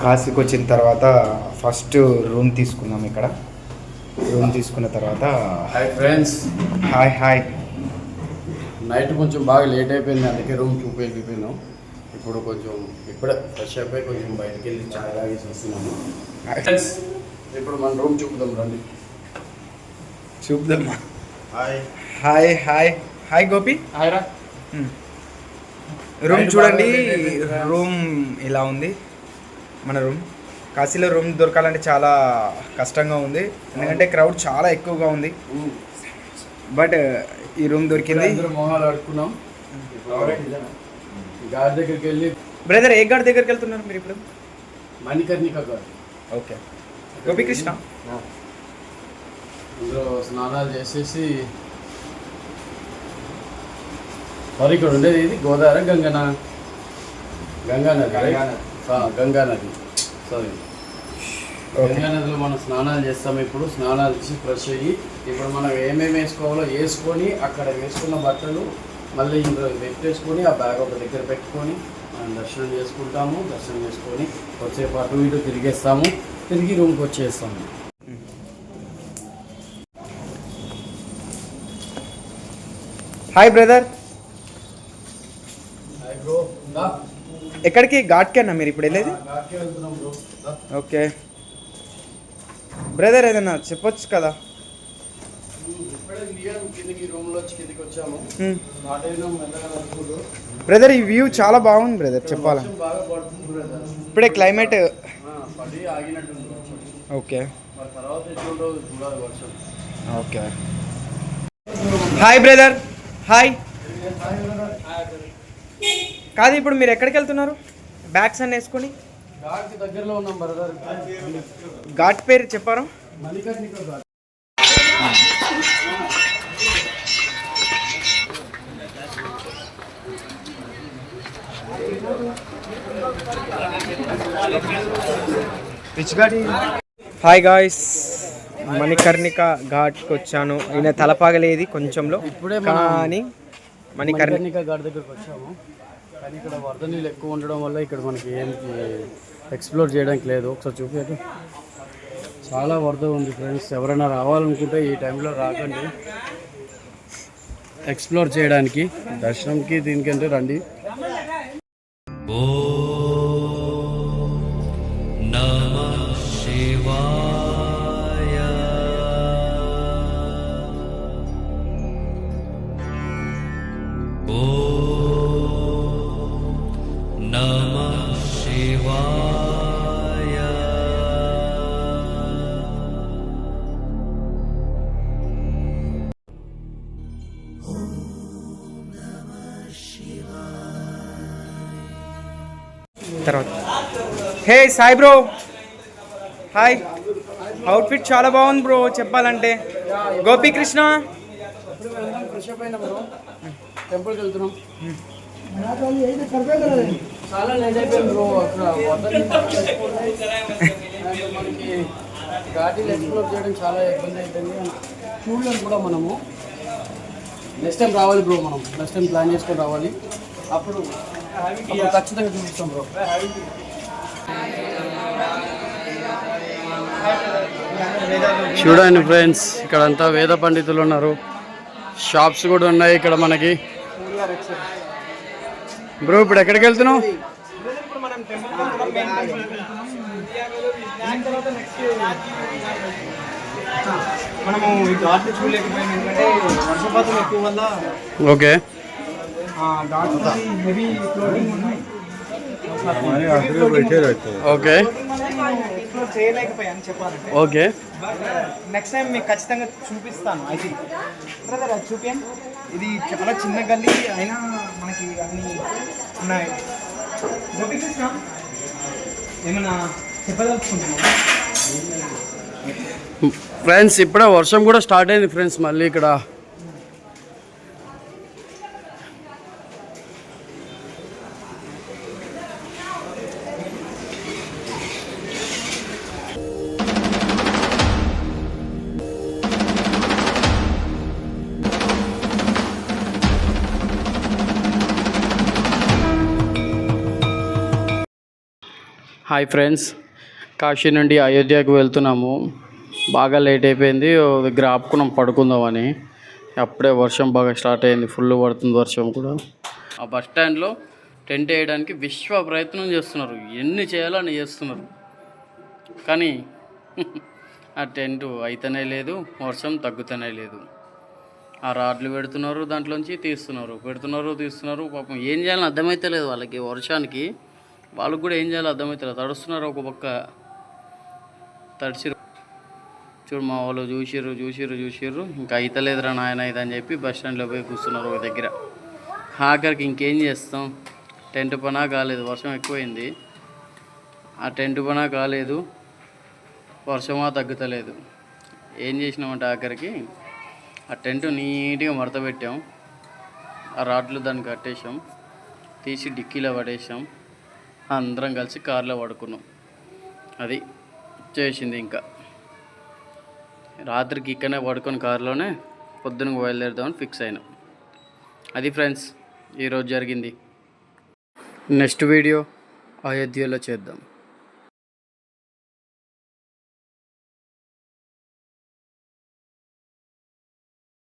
కాశీకి వచ్చిన తర్వాత ఫస్ట్ రూమ్ తీసుకున్నాం ఇక్కడ. రూమ్ తీసుకున్న తర్వాత hi friends. Hi hi. Night కొంచెం బాగా లేట్ అయిపోయింది అందుకే రూమ్ చూపెళ్ళిపోయినాం. ఇప్పుడు కొంచెం ఇప్పుడే ఫ్రెష్ అయిపోయి కొంచెం బయటికి వెళ్ళి చాయ్ తాగేసి వస్తున్నాము. ఫ్రెండ్స్ ఇప్పుడు మన రూమ్ చూపుదాం రండి. చూపుదమ్మా hi. Hi hi. Hi Gopi. Hi రా రూమ్ చూడండి. రూమ్ ఇలా ఉంది. మన రూమ్. కాశీలో రూమ్ దొరకాలంటే చాలా కష్టంగా ఉంది. ఎందుకంటే క్రౌడ్ చాలా ఎక్కువగా ఉంది. బట్ ఈ రూమ్ దొరికింది. మొహాలు ఆడుకున్నాం. గాడి దగ్గరికి వెళ్ళి బ్రదర్ ఏ గార్డ్ దగ్గరికి వెళ్తున్నారు మీరు ఇప్పుడు? మణికర్ణిక గారు. ఓకే. గోపికృష్ణ. అందులో స్నానాలు చేసేసి మరి ఇక్కడ ఉండేది ఇది గోదావరి గంగనా? గంగా నది right? ఆ, గంగా నది. సారీ గంగా నదిలో మనం స్నానాలు చేస్తాం ఇప్పుడు. స్నానాలు చేసి ఫ్రెష్ అయ్యి ఇప్పుడు మనం ఏమేమి వేసుకోవాలో వేసుకొని అక్కడ వేసుకున్న బట్టలు మళ్ళీ ఇందులో పెట్టేసుకొని ఆ బ్యాగ్ ఒక దగ్గర పెట్టుకొని మనం దర్శనం చేసుకుంటాము. దర్శనం చేసుకొని వచ్చేపు అటు ఇటు తిరిగేస్తాము. తిరిగి రూమ్కి వచ్చేస్తాము. హాయ్ బ్రదర్ హాయ్ బ్రో దా ఎక్కడికి? ఘాట్కేనా మీరు ఇప్పుడు వెళ్ళేది. ఓకే. బ్రదర్ ఏదైనా చెప్పొచ్చు కదా? బ్రదర్ ఈ వ్యూ చాలా బాగుంది బ్రదర్ చెప్పాలా. ఇప్పుడే climate. Okay. Okay. Hi brother. Hi. కాదు ఇప్పుడు మీరు ఎక్కడికి వెళ్తున్నారు? బ్యాగ్స్ అన్ని వేసుకొని? ఘాట్కి దగ్గరలో ఉన్నాం బ్రదర్ ఘాట్ పేరు చెప్పారు? హాయ్ గాయ్స్ మణికర్ణిక ఘాట్కి వచ్చాను. ఈయన తలపాగలేది కొంచెంలో. ఇప్పుడే కానీ మణికర్ణిక ఘాట్ దగ్గరకు వచ్చాము. కానీ ఇక్కడ వరద నీళ్ళు ఎక్కువ ఉండడం వల్ల ఇక్కడ మనకి ఏం ఎక్స్ప్లోర్ చేయడానికి లేదు. ఒకసారి చూపించదు చాలా వరద ఉంది ఫ్రెండ్స్. ఎవరైనా రావాలనుకుంటే ఈ టైంలో రాకండి. ఎక్స్ప్లోర్ చేయడానికి దర్శనంకి దీనికంటే రండి. नमः తర్వాత. Hey Sai bro. Hi. Outfit చాలా బాగుంది బ్రో చెప్పాలంటే. Gopikrishna fresh up bro. టెంపుల్కి వెళ్తున్నాం. చాలా లేట్ అయిపోయింది బ్రో. అక్కడ మనకి ఘాటీలు ఎక్స్ప్లోర్ చేయడం చాలా ఇబ్బంది అయిపోయింది. చూడలేము కూడా మనము. నెక్స్ట్ టైం రావాలి బ్రో మనం. నెక్స్ట్ టైం ప్లాన్ చేసుకొని రావాలి. అప్పుడు ఖచ్చితంగా చూపిస్తాం బ్రో చూడండి ఫ్రెండ్స్ ఇక్కడ అంతా వేద పండితులు ఉన్నారు. షాప్స్ కూడా ఉన్నాయి ఇక్కడ మనకి. బ్రో ఇప్పుడు ఎక్కడికి వెళ్తున్నావు? మనము ఈ ఘాట్ చూడలేకపోయాం ఎందుకంటే వర్షపాతం ఎక్కువ వల్ల ఓకే. హెవీ ఫ్లోటింగ్ ఉన్నాయి. ఓకే. ఎక్స్ప్లోర్ చేయలేకపోయాను చెప్పాలంటే. ఓకే. నెక్స్ట్ టైం మీకు ఖచ్చితంగా చూపిస్తాను అయితే బ్రదర్ అది చూపించండి ఇది చాలా చిన్న గల్లీ అయినా మనకి అన్ని ఉన్నాయి. గోపికృష్ణ ఏమైనా చెప్పదలుచుకుంటున్నాను ఫ్రెండ్స్ ఇప్పుడే వర్షం కూడా స్టార్ట్ అయింది ఫ్రెండ్స్ మళ్ళీ ఇక్కడ హాయ్ ఫ్రెండ్స్. కాశీ నుండి అయోధ్యకు వెళ్తున్నాము. బాగా లేట్ అయిపోయింది. దగ్గర ఆపుకున్నాం పడుకుందామని. అప్పుడే వర్షం బాగా స్టార్ట్ అయింది. ఫుల్ పడుతుంది వర్షం కూడా. ఆ బస్ స్టాండ్లో టెంట్ వేయడానికి విశ్వ ప్రయత్నం చేస్తున్నారు. ఎన్ని చేయాలని చేస్తున్నారు. కానీ ఆ టెంట్ అయితేనే లేదు వర్షం తగ్గుతూనే లేదు. ఆ రాడ్లు పెడుతున్నారు దాంట్లోంచి తీస్తున్నారు. పెడుతున్నారు తీస్తున్నారు. పాపం ఏం చేయాలని అర్థమైతే లేదు వాళ్ళకి వర్షానికి. వాళ్ళకు కూడా ఏం చేయాలో అర్థమవుతుంది తడుస్తున్నారు ఒక పక్క. తడిచిరు చూడు మా వాళ్ళు చూసిర్రు చూసిర్రు చూసిర్రు. ఇంకా అయితలేదురా నాయన ఇది అని చెప్పి బస్ స్టాండ్లో పోయి కూర్చున్నారు ఒక దగ్గర. ఆఖరికి ఇంకేం చేస్తాం? టెంట్ పనా కాలేదు. వర్షం ఎక్కువైంది. ఆ టెంట్ పనా కాలేదు. వర్షమా తగ్గుతలేదు. ఏం చేసినామంటే ఆఖరికి ఆ టెంట్ నీట్గా మడత పెట్టాం. ఆ రాడ్లు దాన్ని కట్టేసాం తీసి డిక్కీలో పడేసాం అందరం కలిసి కార్లో పడుకున్నాం. అది చేసింది ఇంకా. రాత్రికి ఇక్కడనే పడుకొని కారులోనే పొద్దున బయలుదేరుదామని ఫిక్స్ అయినాం. అది ఫ్రెండ్స్ ఈరోజు జరిగింది. నెక్స్ట్ వీడియో అయోధ్యలో చేద్దాం.